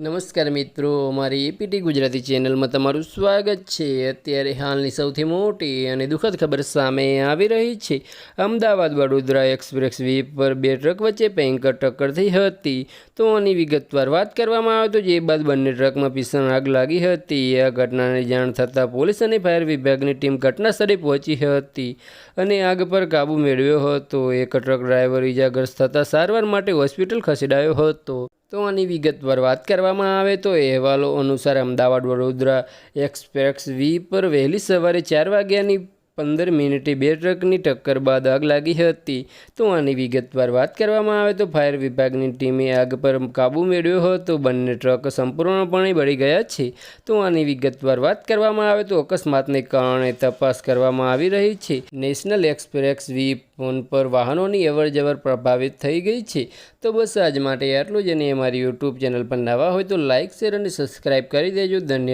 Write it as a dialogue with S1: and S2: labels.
S1: નમસ્કાર મિત્રો, અમારી એપીટી ગુજરાતી ચેનલમાં તમારું સ્વાગત છે. અત્યારે હાલની સૌથી મોટી અને દુઃખદ ખબર સામે આવી રહી છે. અમદાવાદ વડોદરા એક્સપ્રેસ વે પર બે ટ્રક વચ્ચે ભયંકર ટક્કર થઈ હતી. તો આની વિગતવાર વાત કરવામાં આવે તો જે બાદ બંને ટ્રકમાં ભીષણ આગ લાગી હતી. આ ઘટનાની જાણ થતાં પોલીસ અને ફાયર વિભાગની ટીમ ઘટના સ્થળે પહોંચી હતી અને આગ પર કાબૂ મેળવ્યો હતો. એક ટ્રક ડ્રાઈવર ઇજાગ્રસ્ત થતાં સારવાર માટે હોસ્પિટલ ખસેડાયો હતો. તો આની વિગતવાર વાત કરવામાં આવે તો અહેવાલો અનુસાર અમદાવાદ વડોદરા એક્સપ્રેસ વી પર વહેલી સવારે ચાર વાગ્યાની પંદર મિનિટે બે ટ્રકની ટક્કર બાદ આગ લાગી હતી. તો આની વિગતવાર વાત કરવામાં આવે તો ફાયર વિભાગની ટીમે આગ પર કાબૂ મેળવ્યો હતો. બંને ટ્રક સંપૂર્ણપણે બળી ગયા છે. તો આની વિગતવાર વાત કરવામાં આવે તો અકસ્માતને કારણે તપાસ કરવામાં આવી રહી છે. નેશનલ એક્સપ્રેસ વી ફોન પર વાહનોની અવરજવર પ્રભાવિત થઈ ગઈ છે. તો બસ આજ માટે આટલું જ અને અમારી યુટ્યુબ ચેનલ પર નવા હોય તો લાઇક શેર અને સબસ્ક્રાઈબ કરી દેજો. ધન્યવાદ.